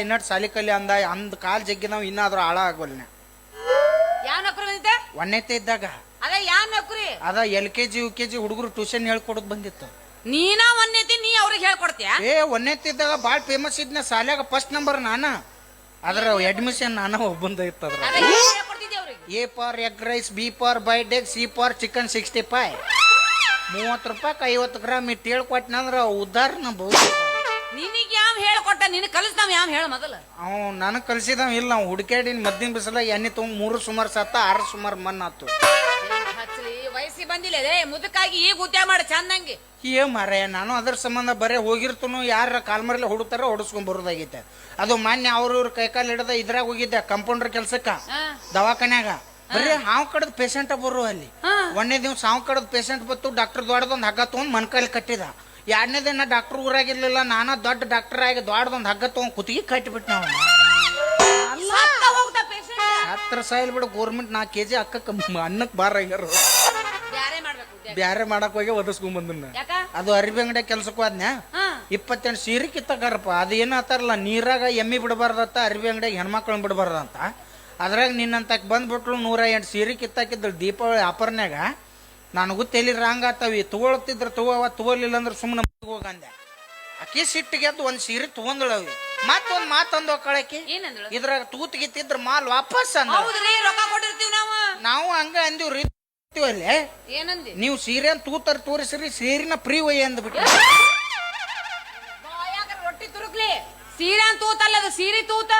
ಇನ್ನಟ್ ಸಾಲಿ ಕಲಿ ಅಂದ ಅಂದ್ ಕಾಲ್ ಜಗ್ಗಿ ನಾವು ಇನ್ನಾದ್ರೂ ಆಳ ಆಗೋಲ್ನ ಯಾವ ನೌಕರಿ ಬಂದಿದ್ದೆ ಒಣ್ಣೆತೆ ಇದ್ದಾಗ. ಅದ ಯಾವ ನೌಕರಿ ಅದ L K G U K G ಹುಡುಗರು ಟ್ಯೂಷನ್ ಹೇಳ್ಕೊಡೋದ್ ಬಂದಿತ್ತು. ನೀನ ಒಂದೇತಿ ನೀ ಅವ್ರಿಗೆ ಹೇಳ್ಕೊಡ್ತೀಯ? ಏ ಒಣ್ಣೆತೆ ಇದ್ದಾಗ ಭಾಳ ಫೇಮಸ್ ಇದ್ನ ಸಾಲ್ಯಾಗ ಫಸ್ಟ್ ನಂಬರ್ ನಾನ. ಅದ್ರ ಅಡ್ಮಿಷನ್ ನಾನ ಒಬ್ಬಂದ ಇತ್ತು ಅದ್ರ ಅದ ಏನ್ ಹೇಳ್ಕೊಡ್ತಿದ್ದೆ ಅವ್ರಿಗೆ? A for egg rice B for bite egg C for chicken sixty five. ಮೂವತ್ತು ರೂಪಾಯಿ ಐವತ್ತು ಗ್ರಾಮ್ ಇಟ್ಟು ಹೇಳ್ಕೊಟ್ನಂದ್ರ ಉದ್ದಾರ ಬಹುದು ನಿನಗೆ ಯಾವ ಹೇಳ್ಕೊಟ್ಟ? ನಿನ್ ಕಲಿಸ್ತಾವ ಯಾವ ಹೇಳ ಮೊದಲ. ಅವ್ ನನಗೆ ಕಲ್ಸಿದವ ಇಲ್ಲ ನಾವು ಹುಡುಕ್ಯಾಡಿನ ಮದ್ದಿನ ಬಿಸಿಲ ಎಣ್ಣೆ ತೊಗೊಂಡು ಮೂರು ಸುಮಾರು ಸತ್ತ ಆರು ಸುಮಾರು ಮನ್ ಆತು. ಹಚ್ಚಲಿ ವಯಸ್ಸಿ ಬಂದಿಲ್ಲ ರೇ ಮುದಕ್ಕಾಗಿ ಈಗ ಉದ್ಯ ಮಾಡಿ ಚಂದಂಗೆ ಏ ಮಾರೇ ನಾನು ಅದ್ರ ಸಂಬಂಧ ಬರೇ ಹೋಗಿರ್ತನು ಯಾರ ಕಾಲ್ಮರ್ಲೆ ಹುಡುಕ್ತಾರ ಹೊಡಿಸ್ಕೊಂಡ್ ಬರೋದಾಗೈತೆ. ಅದು ಮಾನ್ಯ ಅವ್ರ ಇವ್ರ ಕೈಕಾಲು ಹಿಡ್ದ ಇದ್ರಾಗ ಹೋಗಿದ್ದೆ ಕಂಪೌಂಡರ್ ಕೆಲ್ಸಕ್ಕ. ದವಾಖಾನ್ಯಾಗ. ಬರೀ ಹಾವು ಕಡದ ಪೇಷಂಟ್ ಬರು ಅಲ್ಲಿ. ಒಂದೇ ಒಂದನೇ ದಿವ್ಸ ಹಾವು ಕಡದ್ ಪೇಷಂಟ್ ಬತ್ತು ಡಾಕ್ಟರ್ ದೊಡ್ಡದೊಂದು ಹಗ್ಗ ತಗೊಂಡ್ ಮನ್ಕೈಲಿ ಕಟ್ಟಿದ. ಎರಡನೇ ದಿನ ಡಾಕ್ಟರ್ ಊರಾಗಿರ್ಲಿಲ್ಲ ನಾನ ದೊಡ್ಡ ಡಾಕ್ಟರ್ ಆಗಿ ದೊಡ್ಡದೊಂದು ಹಗ್ಗ ತಗೊಂಡ್ ಕುತ್ತಿಗೆ ಕಟ್ಟಿಬಿಟ್ಟು ನಾವು. ಹತ್ರ ಸಾಯಿಲ್ ಬಿಡು ಗೋರ್ಮೆಂಟ್ ನಾಲ್ಕು ಕೆ ಜಿ ಅಕ್ಕ ಅನ್ನಕ್ಕೆ ಬಾರ ಆಗ್ಯಾರ ಬ್ಯಾರೆ ಮಾಡಕ್ ಹೋಗಿ ಒದಸ್ಕೊಂಡ್ ಬಂದನ್ನ ಅದು ಅರಿಬಿ ಅಂಗಡಿ ಕೆಲ್ಸಕ್ಕೆ ಹೋದ್ನ ಇಪ್ಪತ್ತೆಂಟು ಸೀರೆ ಕಿತ್ತಕಾರಪ್ಪ ಅದು ಏನು ಅಂತಾರಲ್ಲ ನೀರಾಗ ಎಮ್ಮಿ ಬಿಡಬಾರ್ದತ್ತ ಅರಿಬಿ ಅಂಗಡಿಯಾಗ ಹೆಣ್ಮಕ್ಳನ್ನ ಬಿಡಬಾರ್ದಂತ. ಅದ್ರಾಗ ನಿನ್ನಂತಕ್ ಬಂದ್ಬಿಟ್ಲು ನೂರ ಎಂಟು ಸೀರೆ ಕಿತ್ತಾಕಿದ್ರು ದೀಪಾವಳಿ ಆಫರ್ನ್ಯಾಗ. ನನಗೂ ತಲೆ ರಾಂಗ್ ಆತಾವಿ? ತಗೊಳ್ತಿದ್ರ ತಗೋವ ತಗೋಲಿಲ್ಲ ಅಂದ್ರೆ ಸುಮ್ಮನೆ ಹೋಗಂದೆ ಅಕ್ಕಿ ಸಿಟ್ಟಿಗೆ ಎದ್ದು ಒಂದು ಸೀರೆ ತಗೊಂಡಳವಿ ಮತ್ತೊಂದು ಮಾತಂದು ಕಳಕಿ ಇದ್ರಾಗ ತೂತ್ ಗಿತ್ತಿದ್ರ ಮಾಲ್ ವಾಪಸ್ ಅಂದ ಹೌದ್ರಿ ರೊಕ್ಕ ಕೊಟ್ಟಿರ್ತೀವಿ ನಾವು. ನಾವು ಹಂಗ ಅಂದಿವ್ರಿ ಅಲ್ಲಿ. ಏನಂದಿ? ನೀವು ಸೀರೆ ತೂತರ ತೋರಿಸ್ರಿ ಸೀರಿನ ಪ್ರೀ ಒಯ್ಯ ಅಂದ್ಬಿಟ್ಟು ರೊಟ್ಟಿ ತುರುಕ್ಲಿ. ಸೀರೆ ತೂತಲ್ಲ ಅದು ಸೀರೆ ತೂತ.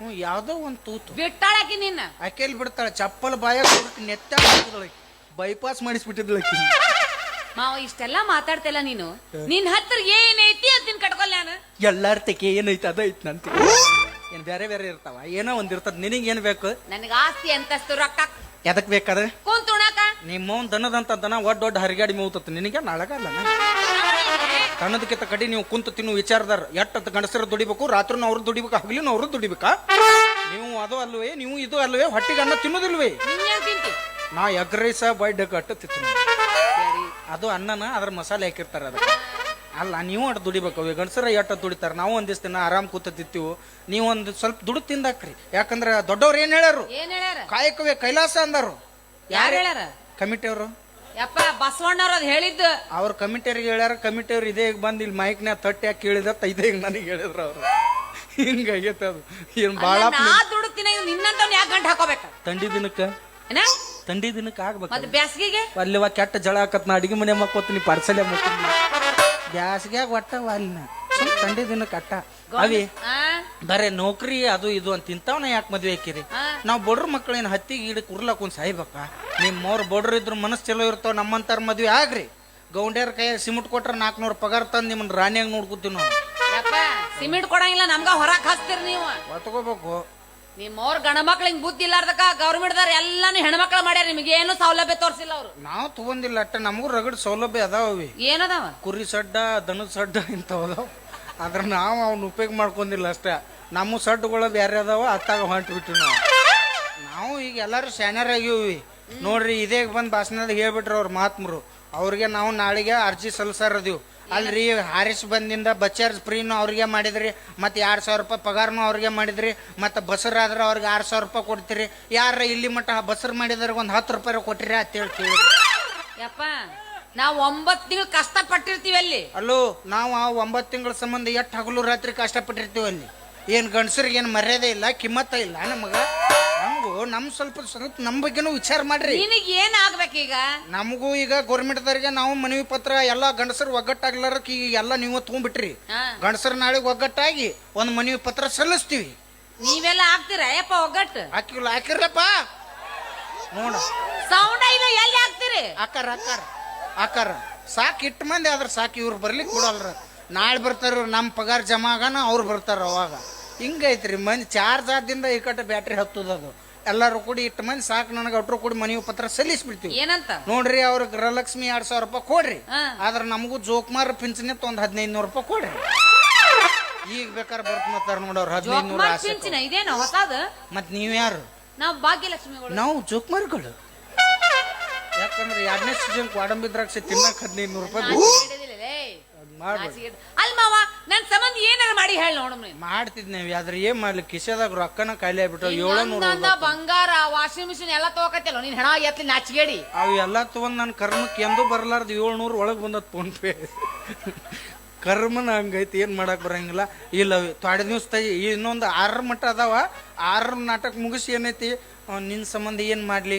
ಹ್ಞೂ ಯಾವ್ದೋ ಒಂದು ತೂತು. ಬಿಟ್ಟಾಳಕಿ ನಿನ್ನ. ಆಕೆಲ್ ಬಿಡ್ತಾಳೆ? ಚಪ್ಪಲ್ ಬಾಯ ನೆತ್ತ ಬೈಪಾಸ್ ಮಾಡಿಸ್ಬಿಟ್ಟಿದ್ಲ ಮಾವ ಇಷ್ಟೆಲ್ಲ ಮಾತಾಡ್ತಿಲ್ಲ ನೀನು. ನಿನ್ ಹತ್ರ ಏನೈತಿ ಅದನ್ನ ನಿನ್ ಕಟ್ಕೊಲ್ಲ ನಾನು. ಎಲ್ಲಾರ ತೆಕೆ ಏನೈತೆ ಅದ ಐತ್ ನಂತ. ಏನ್ ಬೇರೆ ಬೇರೆ ಇರ್ತಾವ? ಏನೋ ಒಂದ್ ಇರ್ತದ. ನಿನಗೆ ಏನ್ ಬೇಕು? ನನಗ ಆಸ್ತಿ ಅಂತಸ್ತು ರೊಕ್ಕ. ಎದಕ್ ಬೇಕಾದ್ರೆ ಕುಂತ್ ನಿಮ್ಮ ನಿಮ್ಮವನ್ ದನದಂತ ದನ ಒಡ್ ದೊಡ್ಡ ಹರಿಗಾಡಿ ಮೇವ್ತತ್ ನಿನಗೆ ನಾಳಗಲ್ಲ ದನದಕ್ಕಿಂತ ಕಡಿ ನೀವು ಕುಂತು ತಿನ್ನು ವಿಚಾರದಾರ. ಎಟ್ಟ ಗಂಡಸರು ದುಡಿಬೇಕು ರಾತ್ರಿನೂ ಅವ್ರು ದುಡಿಬೇಕು ಹಗಲಿನೂ ಅವ್ರು ದುಡಿಬೇಕಾ? ನೀವು ಅದು ಅಲ್ವೇ ನೀವು ಇದು ಅಲ್ವೇ ಹೊಟ್ಟಿಗೆ ಅನ್ನ ತಿನ್ನೋದಿಲ್ವೇ? ತಿಂತಿ? ನಾ ಎಗ್ ರೈಸ ಅಟ್ಟ ತಿಂತೀನಿ ಅದು ಅನ್ನನ ಅದ್ರ ಮಸಾಲೆ ಹಾಕಿರ್ತಾರೆ ಅದಕ್ಕೆ. ಅಲ್ಲ ನೀವು ಅಟ್ ದುಡಿಬೇಕು. ಅವು ಗಂಡಸರ ಎಟ್ಟ ದುಡಿತಾರೆ? ನಾವು ಒಂದಿಷ್ಟು ದಿನ ಆರಾಮ್ ಕೂತ ತಿಂತೀವಿ. ನೀವು ಒಂದು ಸ್ವಲ್ಪ ದುಡ್ಡು ತಿಂದಾಕ್ರಿ. ಯಾಕಂದ್ರೆ ದೊಡ್ಡವ್ರು ಏನ್ ಹೇಳ್ಯಾರು? ಕಾಯಕವೇ ಕೈಲಾಸ ಅಂದಾರು. ಯಾರು ಹೇಳ್ಯಾರ? ಕಮಿಟಿಯವರು ಯಪ್ಪ ಬಸವಣ್ಣವ್ರ ಅದ್ ಹೇಳಿದ್ದು. ಅವ್ರ ಕಮಿಟಿಯವ್ರಿಗೆ ಹೇಳ್ಯಾರ ಕಮಿಟಿಯವ್ರು ಇದೇ ಬಂದು ಇಲ್ಲಿ ಮೈಕ್ನ್ಯಾಗ ತಟ್ಟೆ ಹಾಕಿ ಹೇಳಿದ ಇದೇ ನನಗೆ ಹೇಳಿದ್ರು ಅವ್ರು. ಹಿಂಗಾಗೈತೆ ಅದು. ಏನ್ ಭಾಳ ಅಲ್ಲ, ತಿನ್ನ ಯಾಕೆ ಗಂಟು ಹಾಕೋಬೇಕು? ತಂಡಿ ದಿನಕ್ಕ ಏನ? ತಂಡಿ ದಿನಕ್ಕೆ ಆಗ್ಬೇಕು. ಮತ್ ಅಲ್ಲಿ ಕೆಟ್ಟ ಜಳ ಹಾಕತ್ ನಾ ಅಡಿಗೆ ಮನೆ ಮಕ್ಕೋತೀನಿ ಪಾರ್ಸಲ್ ಮಕ್ಕೋತೀನಿ ಬ್ಯಾಸ್ಗ್ಯಾಗ ಒಟ್ಟ ಅಲ್ಲಿನ. ಸುಮ್ ತಂಡಿ ದಿನಕ್ಕೆ ಅಟ್ಟ. ಅವಿ ಆ? ಬರೇ ನೌಕರಿ ಅದು ಇದು ಅಂತ ಇಂಥವ್ನ ಯಾಕೆ ಮದ್ವೆ ಹಾಕಿರಿ? ಆ. ನಾವು ಬಡ್ರ ಮಕ್ಕಳೇನು ಹತ್ತಿಗೆ ಕುರ್ಲಕ್ಕ ಒಂದು ಒಂದ್ ಸಾಯ್ಬೇಕ. ನಿಮ್ಮವ್ರು ಬಡ್ರ ಇದ್ರು ಮನಸ್ಸು ಚಲೋ ಇರ್ತಾವ ನಮ್ಮಂತಾರ ಮದ್ವೆ ಆಗ್ರಿ. ಗೌಂಡ್ಯಾರ ಕೈ ಸಿಮೆಂಟ್ ಕೊಟ್ರ ನಾಲ್ಕುನೂರು ಪಗಾರ ತಂದು ನಿಮ್ಮನ್ನ ರಾಣಿಯಾಗ ನೋಡ್ಕೊತೀವಿ ನಾವು. ಯಪ್ಪ ಸಿಮೆಂಟ್ ಕೊಡಂಗಿಲ್ಲ ನಮ್ಗ ಹೊರಕ್ ಹಚ್ತೀರಿ ನೀವು. ಒತ್ಕೋಬೇಕು. ನಿಮ್ಮವ್ರ ಗಂಡ ಮಕ್ಳಿಗೆ ಬುದ್ಧಿ ಇಲ್ಲಾರ್ದಕ್ಕ ಗೌರ್ಮೆಂಟ್ದವ್ರು ಎಲ್ಲಾನು ಹೆಣ್ಮಕ್ಳು ಮಾಡ್ಯಾರ ನಿಮಗೆ ಏನು ಸೌಲಭ್ಯ ತೋರಿಸಿಲ್ಲ ಅವ್ರು. ನಾವು ತಗೊಂದಿಲ್ಲ ಅಟ್ಟ ನಮಗೂ ರಗಡ್ ಸೌಲಭ್ಯ ಅದಾವ ಅವಿ. ಏನದಾವ? ಕುರಿ ಸಡ್ಡ ದನದ ಸಡ್ಡ ಇಂಥವು ಅದಾವ ಆದ್ರೆ ನಾವು ಅವ್ನ ಉಪಯೋಗ ಮಾಡ್ಕೊಂಡಿಲ್ಲ ಅಷ್ಟೇ. ನಮ್ಮ ಸಡ್ಡುಗಳು ಬೇರೆ ಅದಾವ ಅತ್ತಾಗ ಹೊಂಟ್ಬಿಟ್ಟು ನಾವು. ನಾವು ಈಗ ಎಲ್ಲರೂ ಸ್ಯಾನರ್ ಆಗಿವಿ ನೋಡ್ರಿ ಇದೇ ಬಂದು ಭಾಷಣದಾಗ ಹೇಳ್ಬಿಟ್ರು ಅವ್ರ ಮಹಾತ್ಮರು. ಅವ್ರಿಗೆ ನಾವು ನಾಳೆಗೆ ಅರ್ಜಿ ಸಲ್ಲಿಸಾರ ಅದೀವಿ. ಅಲ್ರಿ ಹಾರಿಸ್ ಬಂದಿಂದ ಬಚಾರ್ಜ್ ಫ್ರೀನು ಅವ್ರಿಗೆ ಮಾಡಿದ್ರಿ ಮತ್ತೆ ಎರಡು ಸಾವಿರ ರೂಪಾಯಿ ಪಗಾರನು ಅವ್ರಿಗೆ ಮಾಡಿದ್ರಿ ಮತ್ತೆ ಬಸರಾದ್ರೆ ಅವ್ರಿಗೆ ಆರು ಸಾವಿರ ರೂಪಾಯಿ ಕೊಡ್ತೀರಿ. ಯಾರ ಇಲ್ಲಿ ಮಟ್ಟ ಬಸರ್ ಮಾಡಿದ್ರೆ ಒಂದು ಹತ್ತು ರೂಪಾಯಿ ಕೊಟ್ಟಿರಿ ಅಂತ ಹೇಳ್ತೀವಿ ಯಪ್ಪ ನಾವು ಒಂಬತ್ತು ತಿಂಗಳು ಕಷ್ಟ ಪಟ್ಟಿರ್ತೀವಿ ಅಲ್ಲಿ. ಅಲ್ಲೋ ನಾವು ಆ ಒಂಬತ್ತು ತಿಂಗಳ ಸಂಬಂಧ ಎಷ್ಟು ಹಗಲು ರಾತ್ರಿ ಕಷ್ಟಪಟ್ಟಿರ್ತೀವಿ ಅಲ್ಲಿ. ಏನು ಗಂಡಸರಿಗೆ ಏನು ಮರ್ಯಾದೆ ಇಲ್ಲ ಕಿಮ್ಮತ್ತ ಇಲ್ಲ ನಮಗ. ನಮಗೂ ನಮ್ ಸ್ವಲ್ಪ ಸ್ವಲ್ಪ ನಮ್ಮ ಬಗ್ಗೆನೂ ವಿಚಾರ ಮಾಡ್ರಿ. ನಿನಗ್ ಏನ್ ಈಗ ನಮಗೂ ಈಗ ಗೌರ್ಮೆಂಟ್ದವ್ರಿಗೆ ನಾವು ಮನವಿ ಪತ್ರ ಎಲ್ಲ ಗಂಡಸರು ಒಗ್ಗಟ್ಟಾಗ್ಲಾರಕ್ಕೆ ಈಗ ಎಲ್ಲ ನೀವು ತಗೊಂಡ್ಬಿಟ್ರಿ. ಹಾ. ಗಂಡಸರು ನಾಳೆ ಒಗ್ಗಟ್ಟಾಗಿ ಒಂದು ಮನವಿ ಪತ್ರ ಸಲ್ಲಿಸ್ತೀವಿ. ನೀವೆಲ್ಲ ಆಗ್ತೀರ ಯಪ್ಪ ಒಗ್ಗಟ್ಟು. ಹಾಕಿಲ್ಲ ಹಾಕಿರ್ಲಪ್ಪ ನೋಡ. ಸೌಂಡ್ ಇದು ಎಲ್ಲಿ ಹಾಕ್ತೀರಿ? ಆಕಾರ ಆಕಾರ ಆಕಾರ ಸಾಕು ಇಟ್ಟು ಮಂದಿ ಆದ್ರೆ ಸಾಕು ಇವ್ರು ಬರ್ಲಿಕ್ಕೆ ಕೊಡಲ್ರ ನಾಳೆ ಬರ್ತಾರ ನಮ್ಮ ಪಗಾರ ಜಮಾ ಆಗಾನ ಅವ್ರು ಬರ್ತಾರ ಅವಾಗ. ಹಿಂಗೈತ್ರಿ ಮಂದಿ ಚಾರ್ಜ್ ಆದಿಂದ ಈ ಕಟ್ಟ ಬ್ಯಾಟ್ರಿ ಹತ್ತದ ಅದು. ಎಲ್ಲರೂ ಕೂಡಿ ಇಟ್ಟು ಮಂದಿ ಸಾಕು ನನಗೆ ಅಟ್ರು ಕೂಡಿ ಮನವಿ ಪತ್ರ ಸಲ್ಲಿಸ್ಬಿಡ್ತೀವಿ. ಏನಂತ? ನೋಡ್ರಿ ಅವ್ರ ಗೃಹಲಕ್ಷ್ಮಿ ಎರಡ್ ಸಾವಿರ ರೂಪಾಯಿ ಕೊಡ್ರಿ. ಆದ್ರೆ ನಮಗೂ ಜೋಕ್ಮಾರ್ ಪಿಂಚಣಿ ಒಂದ್ ಹದಿನೈದು ನೂರು ರೂಪಾಯಿ ಕೊಡ್ರಿ. ಈಗ ಬೇಕಾದ್ರೆ ಬರ್ತಾರ ನೋಡವ್ರ ಹದಿನೈದು ನೂರು ಆಸೆ ಪಿಂಚಿನ ಇದೇನು ಹೊಸದು? ಮತ್ ನೀವ್ ಯಾರು? ನಾವು ಭಾಗ್ಯಲಕ್ಷ್ಮಿಗಳು. ನಾವು ಜೋಕ್ಮಾರ್ಗಳು. ಯಾಕಂದ್ರೆ ಎರಡನೇ ಸೀಸನ್ ಕ್ವಾಡಂಬಿ ದ್ರಾಕ್ಷಿ ತಿನ್ನಕ್ ಹದಿನೈದು ನೂರು ರೂಪಾಯಿ ಮಾಡ್ಬೇಡಿ. ಅಲ್ ಮಾವ ನನ್ ಸಂಬಂಧ ಏನಾರ ಮಾಡಿ ಹೇಳಿ ನೋಡಮ್ ನೀನ್ ಮಾಡ್ತಿದ್ನೇವಿ ಆದ್ರೆ ಏನ್ ಮಾಡ್ಲಿ? ಕಿಸೆದಾಗ ರೊಕ್ಕನ ಖಾಲಿ ಆಗ್ಬಿಟ್ಟು ಏಳು ಬಂಗಾರ ವಾಷಿಂಗ್ ಮಿಷಿನ್ ಎಲ್ಲ ತಗೋಕತ್ತಿಲ್ಲ ನೀನ್ ಹೆಣ ಎತ್ಲಿ ನಾಚಿಗೇಡಿ ಅವು ಎಲ್ಲ ತಗೊಂಡ್ ನನ್ನ ಕರ್ಮಕ್ಕೆ ಎಂದೂ ಬರಲಾರ್ದು ಏಳ್ನೂರು ಒಳಗೆ ಬಂದದ್ ಫೋನ್ ಪೇ. ಕರ್ಮನ ಹಂಗೈತಿ ಏನ್ ಮಾಡಕ್ ಬರಂಗಿಲ್ಲ. ಇಲ್ಲ ತೊಡೆ ದಿವಸ ತೈ ಇನ್ನೊಂದು ಆರರ ಮಟ್ಟ ಅದಾವ. ಆರರ ನಾಟಕ ಮುಗಿಸಿ ಏನೈತಿ? ಅವ್ನ್ ನಿನ್ ಸಂಬಂಧ ಏನ್ ಮಾಡ್ಲಿ?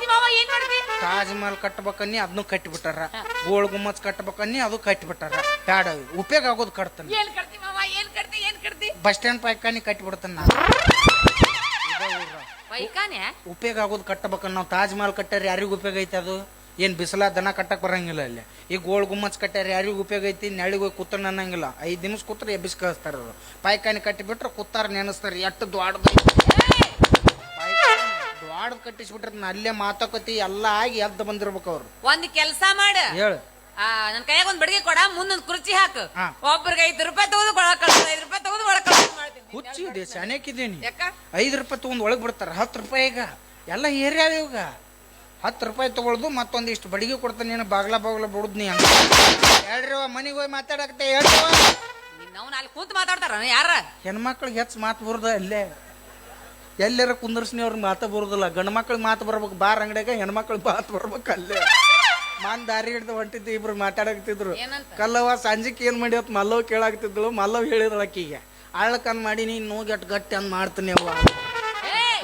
ಏನ್ ಮಾಡ್ತಿ ಮಾವ ಏನ್ ಮಾಡ್ತಿ ತಾಜ್ ಮಹಲ್ ಕಟ್ಬೇಕನ್ನಿ ಅದನ್ನು ಕಟ್ಟಿಬಿಟ್ಟಾರ. ಗೋಳ್ ಗುಮ್ಮಚ್ ಕಟ್ಬೇಕನ್ನಿ ಅದು ಕಟ್ಟಿಬಿಟ್ಟಾರ. ಬ್ಯಾಡ ಅವು. ಉಪಯೋಗ ಆಗೋದು ಕಟ್ತಾನೆ. ಏನ್ ಕಟ್ತಿ ಮಾವ ಏನ್ ಕಟ್ತಿ ಏನ್ ಕಟ್ತಿ? ಬಸ್ ಸ್ಟ್ಯಾಂಡ್ ಪೈಕಾನಿ ಕಟ್ಟಿಬಿಡ್ತಾನ ನಾನು. ಬೈಕಾನೆ ಉಪಯೋಗ ಆಗೋದು ಕಟ್ಟಬೇಕನ್ನ ನಾವು ತಾಜ್ ಮಹಲ್ ಕಟ್ಟಾರ ಯಾರಿಗೂ ಉಪಯೋಗ ಐತೆ ಅದು? ಏನ್ ಬಿಸಿಲ ದನ ಕಟ್ಟಕ್ ಬರಂಗಿಲ್ಲ ಅಲ್ಲಿ. ಈ ಗೋಳ್ ಗುಮ್ಮಚ್ ಕಟ್ಟಾರ ಯಾರಿಗೂ ಉಪಯೋಗ ಐತಿ? ನೆಳಿಗೆ ಹೋಗಿ ಕೂತ್ರ ಅನ್ನಂಗಿಲ್ಲ. ಐದ್ ದಿನ ಕೂತ್ರ ಎಬ್ಬಿಸ್ ಕಳಿಸ್ತಾರ ಅದು ಪಾಯ್ಕಾನಿ ಕಟ್ಟಿಬಿಟ್ರೆ ಕೂತಾರ ನೆನೆಸ್ತಾರೆ. ಎಷ್ಟು ದ್ವಾಡ್ದು ದ್ವಾಡ ಕಟ್ಟಿಸ್ಬಿಟ್ರೆ ಅಲ್ಲೇ ಮಾತಾಕೋತಿ ಎಲ್ಲ ಆಗಿ ಎದ್ದು ಬಂದಿರ್ಬೇಕು ಅವ್ರು. ಒಂದ್ ಕೆಲ್ಸ ಮಾಡ. ಹೇಳು. ಆ ನನ್ ಕೈಯಾಗ ಒಂದ್ ಬಡಿಗೆ ಕೊಡ ಮುಂದೊಂದು ಕುರ್ಚಿ ಹಾಕು. ಒಬ್ಬರಿಗೆ ಒಬ್ರಿಗೆ ಐದು ರೂಪಾಯಿ ತಗೋದು ಕಳ್ಸ ಐದು ರೂಪಾಯಿ ತಗೋದು ಒಳಗ್ ಕಳ್ಸ ಮಾಡ್ತೀನಿ. ಹುಚ್ಚಿ ಇದೆ ಶಾನ್ಯಾಕಿದ್ದೀನಿ ಯಾಕ? ಐದು ರೂಪಾಯಿ ತಗೊಂಡು ಒಳಗೆ ಬಿಡ್ತಾರ ಹತ್ತು ರೂಪಾಯಿ ಈಗ. ಎಲ್ಲ ಏರಿಯಾ ಇವಾಗ. ಹತ್ತು ರೂಪಾಯಿ ತಗೊಳ್ದು ಮತ್ತೊಂದಿಷ್ಟು ಬಡಿಗೆ ಕೊಡ್ತಾನೆ ನೀನು ಬಾಗ್ಲ ಬಾಗ್ಲ ಬಿಡುದ್ ನೀ ಹಂಗ ಹೇಳ್ರಿ ಮನೆಗೆ ಹೋಗಿ ಮಾತಾಡಕತ್ತೆ ಹೇಳ್ರಿ ನಾವು ಅಲ್ಲಿ ಕೂತ್ ಮಾತಾಡ್ತಾರ ಯಾರ? ಹೆಣ್ಮಕ್ಳಿಗೆ ಹೆಚ್ಚು ಮಾತು ಬರೋದ ಅಲ್ಲೇ. ಎಲ್ಲಾರ ಕುಂದರ್ಸ್ನಿ ಅವ್ರಿಗೆ ಮಾತು ಬರೋದಿಲ್ಲ. ಗಂಡು ಮಕ್ಳಿಗೆ ಮಾತು ಬರ್ಬೇಕು ಬಾರ್ ಅಂಗಡಿಯಾಗ ಹೆಣ್ಮಕ್ಳಿಗೆ ಮಾತು ಬರ್ಬೇಕು ಅಲ್ಲೇ. ಮಾನ್ ದಾರಿ ಹಿಡಿದು ಹೊಂಟಿದ್ದು ಇಬ್ರು ಮಾತಾಡಕ್ತಿದ್ರು ಕಲ್ಲವ ಏನು ಏನ್ ಮಾಡಿ ಅವತ್ತು ಮಲ್ಲವ್ ಕೇಳಾಕ್ತಿದ್ಳು ಮಲ್ಲವ್ ಹೇಳಿದ್ರು ಆಕಿಗೆ ಅಳ್ಳಕನ್ ಮಾಡಿ ನೀನು ನೋಗಿ ಅಟ್ ಗಟ್ಟಿ ಅಂತ ಮಾಡ್ತೀನಿ ಅವ್ವ.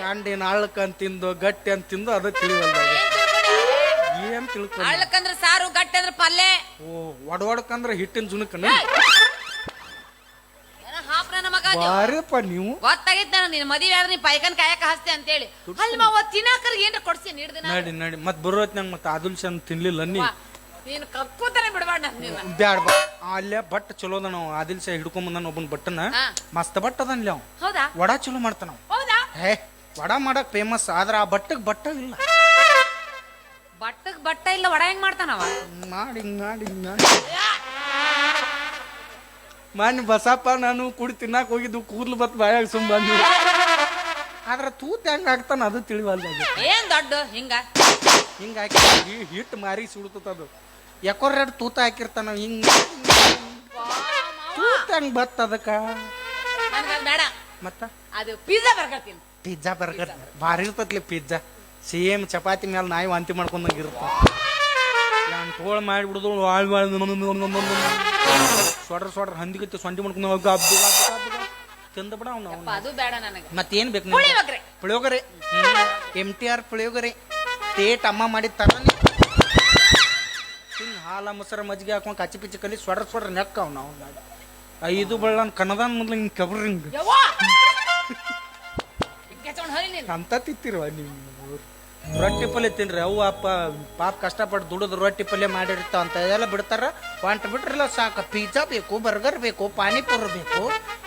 ಕಂಡಿನ ಅಳ್ಳಕನ್ ತಿಂದು ಗಟ್ಟಿ ಅಂತ ತಿಂದು ಅದು ತಿಳಿವಲ್ಲ ಏನ್ ತಿಳ್ಕೊಂಡ್ರೆ ಸಾರು ಗಟ್ಟಿ ಅಂದ್ರ ಪಲ್ಲೆ. ಓ ಒಡವಡ್ಕಂದ್ರ ಹಿಟ್ಟಿನ ಜುಣಕನ? ಬಾರಿಪ್ಪ ನೀವು? ಗೊತ್ತಾಗಿತ್ತು ನಿನ್ ಮದುವೆ ಆದ್ರೆ ನೀ ಪೈಕನ್ ಕಾಯಕ ಹಸ್ತೆ ಅಂತೇಳಿ. ಅಲ್ಲಿ ಮಾವ ತಿನ್ನಾಕರ್ ಏನ್ರ ಕೊಡ್ಸಿ ನೀಡ್ದಿನ ನಡಿ ನಡಿ. ಮತ್ ಬರೋತ್ ನಂಗೆ ಮತ್ತೆ ಆದುಲ್ ಚಂದ್ ತಿನ್ಲಿಲ್ಲ ನೀ. ನೀನು ಕಕ್ಕೂತಾನೆ ಬಿಡಬೇಡ ನೀನು ಬ್ಯಾಡ ಬಾ. ಅಲ್ಲೇ ಬಟ್ ಚಲೋ ಅದ ನಾವು ಆದಿಲ್ ಸಹ ಹಿಡ್ಕೊಂಡ್ ಬಂದಾನ ಒಬ್ಬನ ಬಟ್ಟನ ಹಾ. ಮಸ್ತ್ ಬಟ್ ಅದನ್ಲಿ ಅವ್ ಹೌದಾ? ವಡ ಚಲೋ ಮಾಡ್ತಾನ ಅವ ಹೌದಾ? ಹೇ ವಡ ಮಾಡಕ್ ಫೇಮಸ್ ಆದ್ರ ಆ ಬಟ್ಟಗ್ ಬಟ್ಟ ಇಲ್ಲ. ಬಟ್ಟಕ್ ಬಟ್ಟ ಇಲ್ಲ ವಡ ಹೆಂಗ್ ಮಾಡ್ತಾನವ ಮಾಡಿ ಹಿಂಗ್ ಮಾಡಿ ಹಿಂಗ್ ಮಾಡಿ. ಮಾನ್ಯ ಬಸಪ್ಪ ನಾನು ಕುಡಿ ತಿನ್ನಾಕ ಹೋಗಿದ್ದು ಕೂದ್ಲು ಬತ್ ಬಾಯಾಗ ಸುಮ್ ಬಂದ್ವಿ. ಆದ್ರ ತೂತ್ ಹೆಂಗ್ ಆಗ್ತಾನ ಅದು ತಿಳಿವಲ್ದ ಏನ್ ದೊಡ್ಡ? ಹಿಂಗ. ಹಿಂಗ ಹಾಕಿ ಹಿಟ್ಟು ಮಾರಿ ಸುಡ್ತದ ಅದು. ಯಾಕೋ ಎರಡು ತೂತ ಹಾಕಿರ್ತಾನ ಹಿಂಗ. ತೂತ ಹೆಂಗ್ ಬತ್ತ ಅದಕ್ಕ? ಬೇಡ. ಮತ್ತ? ಅದು ಪಿಜ್ಜಾ ಬರ್ಕತ್ತೀನಿ ಪಿಜ್ಜಾ ಬರ್ಗರ್ ಭಾರಿ ಇರ್ತತ್ಲಿ ಪಿಜ್ಜಾ ಸೇಮ್ ಚಪಾತಿ ಮೇಲೆ ನಾಯಿ ವಾಂತಿ ಮಾಡ್ಕೊಂಡಂಗ ಇರುತ್ತೆ. ನಾನು ತೋಳ ಮಾಡಿಬಿಡುದು ಆಳ್ ವಾಳ್ ಸೊಡ್ರ ಸೊಡ್ರ ಹಂದಿಗತ್ತೆ ಸೊಂಡಿ ಮಾಡ್ಕೊಂಡು ಗಬ್ಬು ಗಬ್ಬು ಗಬ್ಬು ತಿಂದ ಬಿಡ ಅವ್ನು ಅದು ಬೇಡ ನನಗೆ. ಮತ್ತೇನ್ ಬೇಕು puliyogare. Puliyogare. M T R puliyogare. ತೇಟ್ ಅಮ್ಮ ಮಾಡಿದ ತರನೇ. ತಿನ್ ಹಾಲ ಮೊಸರ ಮಜ್ಜಿಗೆ ಹಾಕೊಂಡು ಕಚ್ಚಿ ಪಿಚ್ಚಿ ಕಲಿ ಸೊಡ್ರ ಸೊಡ್ರ ನೆಕ್ಕ ಅವ್ನು ಅವ್ನ ಐದು ಬಳ್ಳ ಕನ್ನದಾನ್ ಮೊದ್ಲು ಹಿಂಗೆ ಕಬ್ರಿ ಹಿಂಗೆ. ಯವ್ವಾ? ನೀನು. ಅಂತ ತಿತ್ತಿರುವ ನೀವು ರೊಟ್ಟಿ ಪಲ್ಯ ತಿನ್ರಿ. ಅವು ಅಪ್ಪ ಪಾಪ ಕಷ್ಟಪಟ್ಟು ದುಡಿದು ರೊಟ್ಟಿ ಪಲ್ಯ ಮಾಡಿರ್ತಾವ ಅಂತ ಇದೆಲ್ಲ ಬಿಡ್ತಾರ. ಹೊಂಟ ಬಿಟ್ರಲ್ಲ ಸಾಕು. ಪಿಜ್ಜಾ ಬೇಕು ಬರ್ಗರ್ ಬೇಕು ಪಾನಿಪುರಿ ಬೇಕು.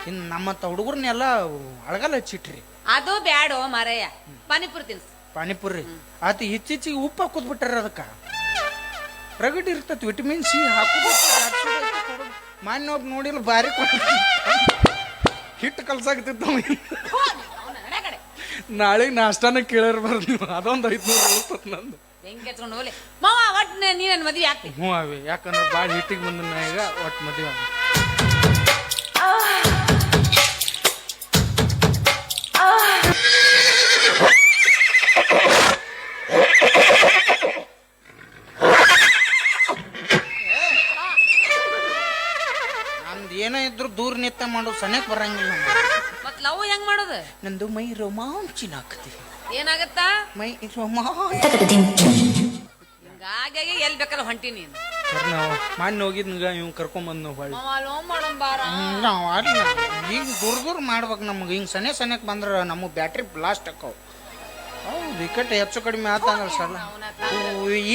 ಇನ್ನು ನಮ್ಮಂತ ಹುಡುಗರ್ನೆಲ್ಲ ಅಳಗಲ್ಲ ಹಚ್ಚಿಟ್ರಿ. ಅದು ಬ್ಯಾಡೋ ಮಾರಯ್ಯ ಪಾನಿಪುರಿ ತಿನ್ಸ್. ಪಾನಿಪುರಿ. ಅದು ಹೆಚ್ಚೆಚ್ಚಿಗೆ ಉಪ್ಪು ಹಾಕೋದ್ ಬಿಟ್ಟಾರ ಅದಕ್ಕೆ. ರಗಡ್ ಇರ್ತೈತಿ ವಿಟಮಿನ್ ಸಿ ಹಾಕೋದು. ಮಾನ್ಯ ಒಬ್ಬ ನೋಡಿಲ್ಲ ಭಾರಿ ಹಿಟ್ಟು ಕಲ್ಸಾಕತ್ತಿತ್ತು ನಾಳೆಗೆ ನಾಷ್ಟಾನ ಕೇಳಿರ್ಬಾರ್ದು ನೀವು ಅದೊಂದು ಐದ್ನೂರು ನಂದು. ಹೆಂಗ್ ಕೆಚ್ಕೊಂಡು ಹೋಗ್ಲಿ? ಮಾವ ಒಟ್ ನೀ ನನ್ ಮದ್ವೆ ಆಗ್ತಿ. ಹ್ಞೂ ಅವಿ ಯಾಕಂದ್ರೆ ಭಾಳ ಹಿಟ್ಟಿಗೆ ಬಂದ ಈಗ ಒಟ್ಟು ಮದುವೆ ಆಗಿ ನಮ್ದು ಏನೋ ಇದ್ರು ದೂರ ನಿತ್ತ ಮಾಡೋ ಸನೇಕ್ ಬರಂಗಿಲ್ಲ ನಮ್ಗೆ. ಲವ್ ಹೆಂಗ್ ಮಾಡೋದು? ನಂದು ಮೈ ರೋಮಾಂಚಿನ ಆಗ್ತಿ ಏನಾಗತ್ತ? ಮೈ ರೋಮಾಂಚ. ಹಿಂಗಾಗಿ ಎಲ್ ಬೇಕಲ್ಲ ಹೊಂಟಿ ನೀನು. ನಾವು ಮಾನ್ಯ ಹೋಗಿದ್ನಗ ಇವ್ ಕರ್ಕೊಂಬಂದ್ ಹೊಳ್ಳಿ. ಮಾವ ಲವ್ ಮಾಡೋಣ ಬಾರ. ನಾವು ಅಲ್ಲಿ ಈಗ ದೂರ ದೂರ ಮಾಡ್ಬೇಕು ನಮ್ಗೆ. ಹಿಂಗೆ ಸನೆ ಸನೆಕ್ ಬಂದ್ರೆ ನಮಗೆ ಬ್ಯಾಟ್ರಿ ಬ್ಲಾಸ್ಟ್ ಆಕಾವು ಹೌದು ವಿಕೆಟ್ ಹೆಚ್ಚು ಕಡಿಮೆ ಆತಂದ್ರೆ ಸರ್.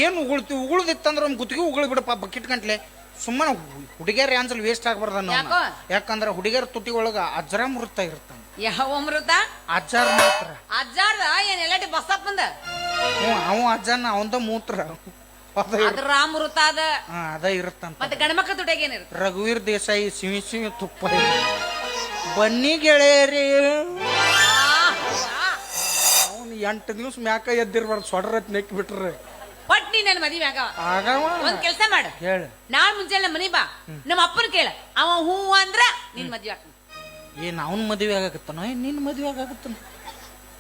ಏನು ಉಗುಳ್ತಿ ಉಗುಳ್ದಿತ್ತಂದ್ರೆ ಒಂದು ಗುತ್ತಿಗೆ ಉಗುಳ್ ಬಿಡಪ್ಪ ಬಕೆಟ್ ಗಂಟ್ಲೆ. ಸುಮ್ಮನೆ ಹುಡುಗಿಯರ್ ಆನ್ಸಲ್ ವೇಸ್ಟ್ ಆಗ್ಬಾರ್ದ ಯಾಕೋ? ಯಾಕಂದ್ರೆ ಹುಡುಗಿಯರ ತುಟಿ ಒಳಗ ಅಜ್ರಾಮೃತ ಇರ್ತಾನ ಯಾವ ಅಮೃತ? ಅಜ್ಜಾರ್ ಮಾತ್ರ. ಅಜ್ಜಾರ್ದ? ಏನ್ ಎಲ್ಲಟಿ ಬಸಪ್ಪಂದ ಹ್ಞೂ ಅವ ಅಜ್ಜನ ಅವಂದ ಮೂತ್ರ. ಅದ ಇರ್- ಅದ್ರ ಅಮೃತ ಅದ. ಹಾ, ಅದ ಇರುತ್ತಂತ ಮತ್ತೆ ಗಣಮಕ್ಕಳ ದುಡ್ಡಾಗ ಏನಿರುತ್ತೆ ರಘುವೀರ್ ದೇಸಾಯಿ ಸಿಮಿ ಸಿಮಿ ತುಪ್ಪ ಬನ್ನಿ ಗೆಳೆಯರಿ. ಅವನು ಎಂಟು ದಿವ್ಸ ಮ್ಯಾಕ ಎದ್ದಿರ್ಬಾರ್ದು. ಸೊಡ್ರ ನೆಕ್ಕಿ ಬಿಟ್ರೆ. ಬಟ್ ನೀನ್ ಮುಂಜಾನೆ ಮದುವೆ ಆಗವ ಆಗವ. ಒಂದ್ ಕೆಲಸ ಮಾಡು. ಹೇಳು. ನಾಳೆ ಮುಂಜಾನೆ ಮನಿ ಬಾ. ನಮ್ಮ ಅಪ್ಪನ ಕೇಳ. ಅವ ಹೂ ಅಂದ್ರ ನಿನ್ ಮದ್ವೆ ಆಗ್ತಾನ ಏನ್ ಅವನ್ ಮದ್ವೆ ಆಗಾಕತ್ತಾನ? ಏನ್ ನಿನ್ ಮದ್ವೆ ಆಗಾಕತ್ತಾನ?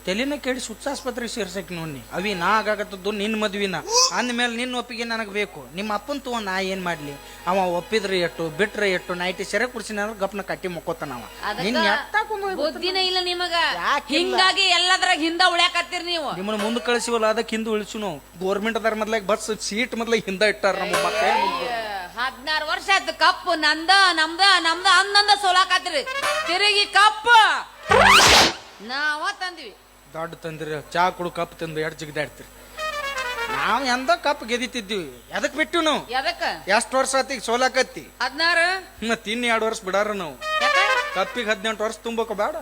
ತಲೆನ ಕೇಳಿ ಸುತ್ತಾಸ್ಪತ್ರೆಗೆ ಸೇರ್ಸಕ್ ನೋಡಿ ಅವಿ ನಾ ನಿನ್ನ ನಿನ್ ಮದ್ವಿನ. ಅಂದಮೇಲೆ ನಿನ್ನ ಒಪ್ಪಿಗೆ ನನಗೆ ಬೇಕು. ನಿಮ್ಮ ಅಪ್ಪನ್ ತಗೋ ನಾ ಏನ್ ಮಾಡ್ಲಿ? ಅವ ಒಪ್ಪಿದ್ರೆ ಎಟ್ಟು ಬಿಟ್ರೆ ಎಟ್ಟು ನೈಟಿ ಸೆರೆ ಕುಡ್ಸಿನ ಗಪ್ನ ಕಟ್ಟಿ ಮುಕ್ಕೋತಾನ ಅವ. ನಿನ್ನ ಎತ್ತಾಕೊಂಡ್ ಹೋಗ್ಬಿಡ್ತಾನ. ಬುದ್ಧಿನ ಇಲ್ಲ ನಿಮಗ? ಹಿಂಗಾಗಿ ಎಲ್ಲದ್ರಾಗ ಹಿಂದ ಉಳ್ಯಾಕತ್ತೀರಿ ನೀವು. ನಿಮ್ಮನ್ನ ಮುಂದೆ ಕಳಿಸಿವಲ್ಲ ಅದಕ್ಕೆ ಹಿಂದೆ ಉಳಿಸು ನಾವು. ಗೋರ್ಮೆಂಟ್ ಅದರ ಮೊದ್ಲಾಗ ಬಸ್ ಸೀಟ್ ಮೊದ್ಲಾಗ ಹಿಂದ ಇಟ್ಟಾರ ನಮ್ಮ ಮಕ್ಕಳ ಹದಿನಾರು ವರ್ಷ ಆಯ್ತು ಕಪ್ಪು. ನಂದ ನಮ್ದ ನಮ್ದ ಅಂದಂದ ಸೋಲಾಕತ್ರಿ ತಿರುಗಿ ಕಪ್ಪು. ನಾವ ತಂದ್ವಿ. ದೊಡ್ಡ ತಂದ್ರಿ ಚಾ ಕುಡು ಕಪ್ ತಂದು ಎರಡು ಜಿಗ್ದಾಡ್ತೀರಿ. ನಾವು ಎಂದ ಕಪ್ ಗೆದಿತಿದ್ವಿ ಎದಕ್ ಬಿಟ್ಟು ನಾವು? ಎದಕ್ಕ? ಎಷ್ಟು ವರ್ಷ ಆತಿ ಈಗ ಸೋಲಾಕತ್ತಿ? ಹದಿನಾರು? ಮತ್ ಇನ್ನು ಎರಡು ವರ್ಷ ಬಿಡಾರ ನಾವು. ಕಪ್ಪಿಗೆ ಹದಿನೆಂಟು ವರ್ಷ ತುಂಬಕ ಬೇಡ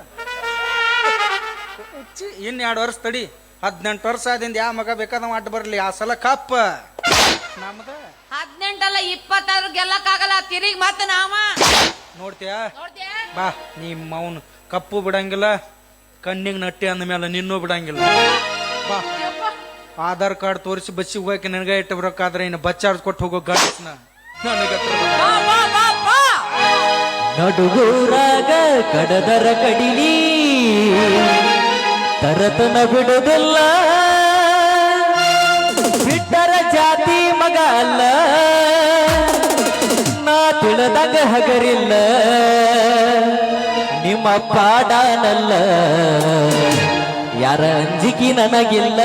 ಇನ್ನು ಇನ್ ಎರಡು ವರ್ಷ ತಡಿ. ಹದಿನೆಂಟು ವರ್ಷ ಆದಿಂದ ಯಾವ ಮಗ ಬೇಕಾದ ಅಡ್ಡ ಬರ್ಲಿ. ಆ ಸಲ ಕಪ್ಪ ನಮ್ದ? ಹದಿನೆಂಟಲ್ಲ ಇಪ್ಪತ್ತಾದ್ರೂ ಗೆಲ್ಲಕ್ಕಾಗಲ್ಲ. ತಿರುಗಿ ಮತ್ತೆ ನಾವ. ನೋಡ್ತೀಯಾ? ಬಾ ನಿಮ್ಮ ಅವನು ಕಪ್ಪು ಬಿಡಂಗಿಲ್ಲ. ಕಣ್ಣಿಗೆ ನಟ್ಟಿ ಅಂದ ಮೇಲೆ ನಿನ್ನೂ ಬಿಡಂಗಿಲ್ಲ. ಬಾ. ಆಧಾರ್ ಕಾರ್ಡ್ ತೋರಿಸಿ ಬಸ್ಸಿಗೆ ಹೋಗಕ್ಕೆ ನನಗೆ ಇಟ್ಟು ಬರೋಕ್ಕಾದ್ರೆ ಇನ್ನು ಬಸ್ ಕೊಟ್ಟು ಹೋಗೋ ಗಾಡಿಸ್ನ. ನನಗೆ ನಡುಗೂರಾಗ ಕಡದರ ಕಡಿಲಿ ತರತನ ಬಿಡುದಿಲ್ಲ. ಬಿಟ್ಟರ ಜಾತಿ ಮಗ ಅಲ್ಲ ನಾ ತಿಳಿದಾಗ ಹಗರಿಲ್ಲ. ನಿಮ್ಮ ಪಾಡನಲ್ಲ. ಯಾರ ಅಂಜಿಕೆ ನನಗಿಲ್ಲ.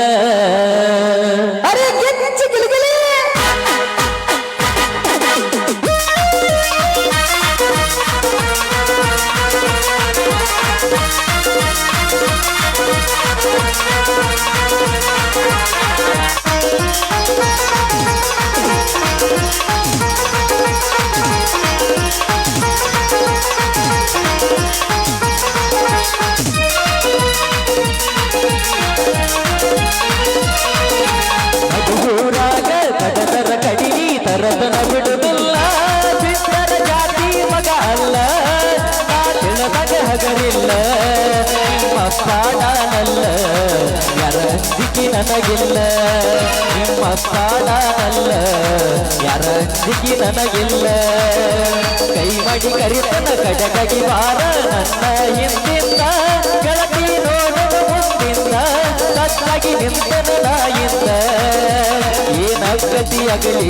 ನಿಮ್ಮ ಅಲ್ಲ ಯಾರ ಅಂಜಿಕೆ ನನಗಿಲ್ಲ. ಕೈ ಮಾಡಿ ಕರಿತನ ಕಡಗಡಿ ಬಾರ ನನ್ನ ಹಿಂದಿನ ಗೆಳತಿ ನೋಡಲು ಮುಂದಿನ ಕತ್ತಾಗಿ ನಿಂತನ ನಾಯಿಂದ. ಏನಾಗತಿ ಆಗಲಿ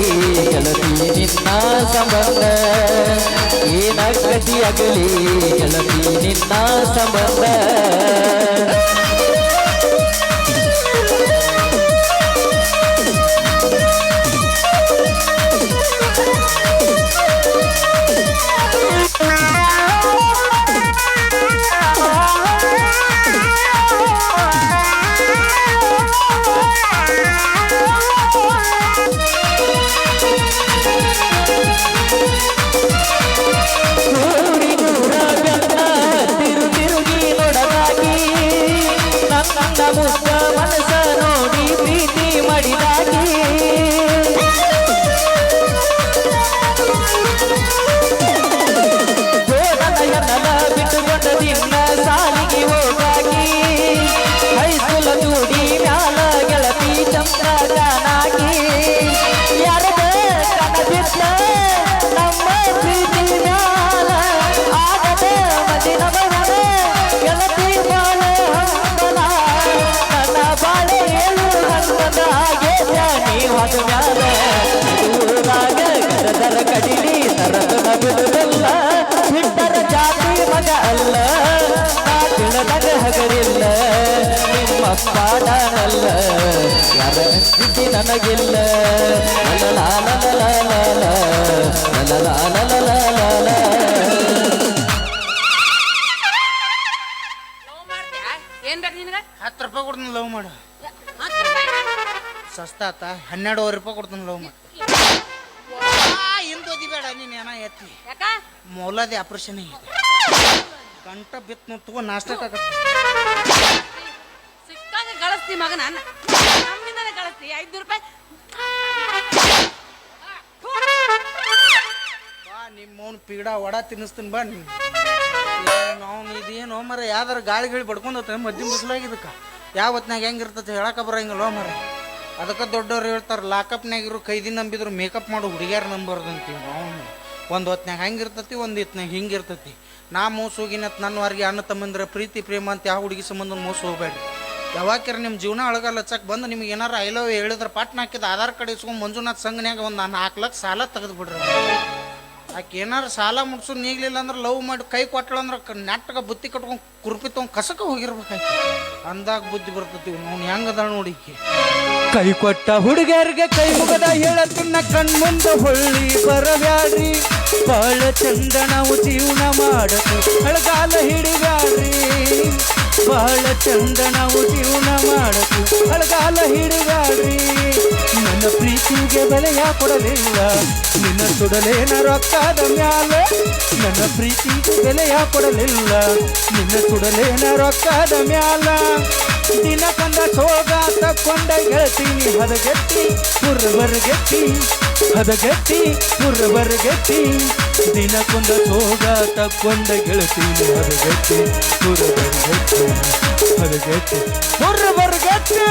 ಗೆಳತಿ ನಿನ್ನ ಸಂಬಂಧ. ಏನಾಗತಿ ಆಗಲಿ ಗೆಳತಿ ನಿನ್ನ ಸಂಬಂಧ. ಯಾರ ಸ್ಥಿತಿ ನನಗಿಲ್ಲ? ಏನ್ ಬೇಕು ಹತ್ತು ರೂಪಾಯಿ ಕೊಡ್ತೀನಿ ಲವ್ ಮಾಡು ಸಸ್ತ ಆತ ಹನ್ನೆರಡುವರೆ ರೂಪಾಯಿ ಕೊಡ್ತೀನಿ ಲವ್ ಮಾಡು ಹಿಂದೋದಿ ಬೇಡ ನೀನು ಏನ ಎತ್ತಿ ಮೊಲದಿ ಆಪರೇಷನ್ ಗಂಟ ಬಿತ್ತು ತಗೋ ನಾಷ್ಟ ಸಿಕ್ಕಾಗ ಮಗ ನಾನು ನಮ್ಮಿಂದನೇ ಕಳಿಸ್ತಿ. ಐದು ರೂಪಾಯಿ. ಬಾ ನಿಮ್ಮ ಅವ್ನ ಪೀಡ ವಡ ತಿನ್ನಿಸ್ತೀನಿ ಬಾ ಅವ್ನು ಇದೇನು ಮರ, ಯಾವ್ದಾರ ಗಾಳಿ ಗಿಳಿ ಬಡ್ಕೊಂಡು ಹೋಗ್ತಾನೆ, ಮದ್ದಿನ ಬಿಸಿಲಾಗಿದ್ದಕ್ಕ. ಯಾವ ಹೊತ್ನಾಗ ಹೆಂಗಿರ್ತೈತೆ ಹೇಳಕ ಬರಂಗಿಲ್ಲ ಮರ. ಅದಕ್ಕೆ ದೊಡ್ಡವ್ರು ಹೇಳ್ತಾರೆ ಲಾಕಪ್ನಾಗ ಇರೋ ಕೈದಿ ನಂಬಿದ್ರು ಮೇಕಪ್ ಮಾಡೋ ಹುಡುಗಿಯಾರ ನಂಬರ್ದಂತೀವಿ ನಾವು ಒಂದು ಹೊತ್ನಾಗ ಹಂಗಿರ್ತತಿ ಒಂದು ಹೊತ್ನಾಗ ಹಿಂಗಿರ್ತತಿ ನಾ ಮೋಸ ಹೋಗಿನತ್ ನನ್ನ ವಾರಿಗೆ ಅಣ್ಣ ತಮ್ಮಂದ್ರೆ ಪ್ರೀತಿ, ಪ್ರೇಮ ಅಂತ ಯಾವ ಹುಡುಗಿ ಸಂಬಂಧ ಮೋಸ ಹೋಗ್ಬೇಡ್ರಿ. ಯಾವಾಕ್ಯಾರ ನಿಮ್ಮ ಜೀವನ ಅಳಗಲ್ಲ ಹಚ್ಚಕ್ಕೆ ಬಂದು ನಿಮ್ಗೆ ಏನಾರ ಐ ಲವ್ ಹೇಳಿದ್ರೆ ಪಾಟ್ನ ಹಾಕಿದ ಆಧಾರ್ ಕಾರ್ಡ್ ಇಸ್ಕೊಂಡು ಮಂಜುನಾಥ್ ಸಂಘನ್ಯಾಗ ಒಂದು ನಾಲ್ಕು ಲಕ್ಷ ಸಾಲ ತೆಗೆದು ಬಿಡ್ರಿ ಆಕೆ ಏನಾರು ಸಾಲ ಮುಟ್ಸು ನೀಗ್ಲಿಲ್ಲ ಅಂದ್ರೆ ಲವ್ ಮಾಡಿ ಕೈ ಕೊಟ್ಟಳಂದ್ರೆ ನೆಟ್ಟಗ ಬುತ್ತಿ ಕಟ್ಕೊಂಡು ಕುರುಪಿ ತೊಗೊಂಡು ಕಸಕ ಹೋಗಿರ್ಬೇಕಾಯ್ತು ಅಂದಾಗ ಬುದ್ಧಿ ಬರ್ತೈತಿ ಅವ್ನು ಹೆಂಗದ ನೋಡಿ. ಕೈ ಕೊಟ್ಟ ಹುಡುಗರಿಗೆ ಕೈ ಮುಗದ ಹೇಳತ್ತಿನ ಕಣ್ಮುಂದ ಹೊಳ್ಳಿ ಬರಬ್ಯಾಡ್ರಿ ಬಾಳ ಚಂದ ನಾವು ಜೀವನ ಮಾಡಿ ಅಳಗಾಲ ಹಿಡಿಬ್ಯಾಡ್ರಿ ಬಾಳ ಚಂದ ನಾವು ಜೀವನ ಮಾಡಕು ಅಳಗಾಲ ಹಿಡಿದಾಡ್ರಿ. ನನ್ನ ಪ್ರೀತಿಗೆ ಬೆಲೆಯ ಕೊಡಲಿಲ್ಲ. ನಿನ್ನ ಸುಡಲೇನ ರೊಕ್ಕದ ಮ್ಯಾಲೆ ನನ್ನ ಪ್ರೀತಿಗೆ ಬೆಲೆಯ ಕೊಡಲಿಲ್ಲ. ನಿನ್ನ ಸುಡಲೇನ ರೊಕ್ಕದ ಮ್ಯಾಲ ದಿನ ಕಂದ ಸೋಗ ತಕ್ಕೊಂಡ ಗೆಳತಿ, ಹದಗೆಟ್ಟಿ ಹುರ್ಬರ್ಗೆಟ್ಟಿ ಹದಗೆಟ್ಟಿ ಹುರ್ಬರ್ಗೆಟ್ಟಿ ದಿನಕೊಂದ ಸೋಗ ತಕ್ಕೊಂಡ ಗೆಳತೀನಿ ಹೊರಗಟ್ಟೆ ಹೊರಗಟ್ಟೆ ಹದಗೆಟ್ಟಿ ಹುರ್ಬರ್ಗೆಟ್ಟಿ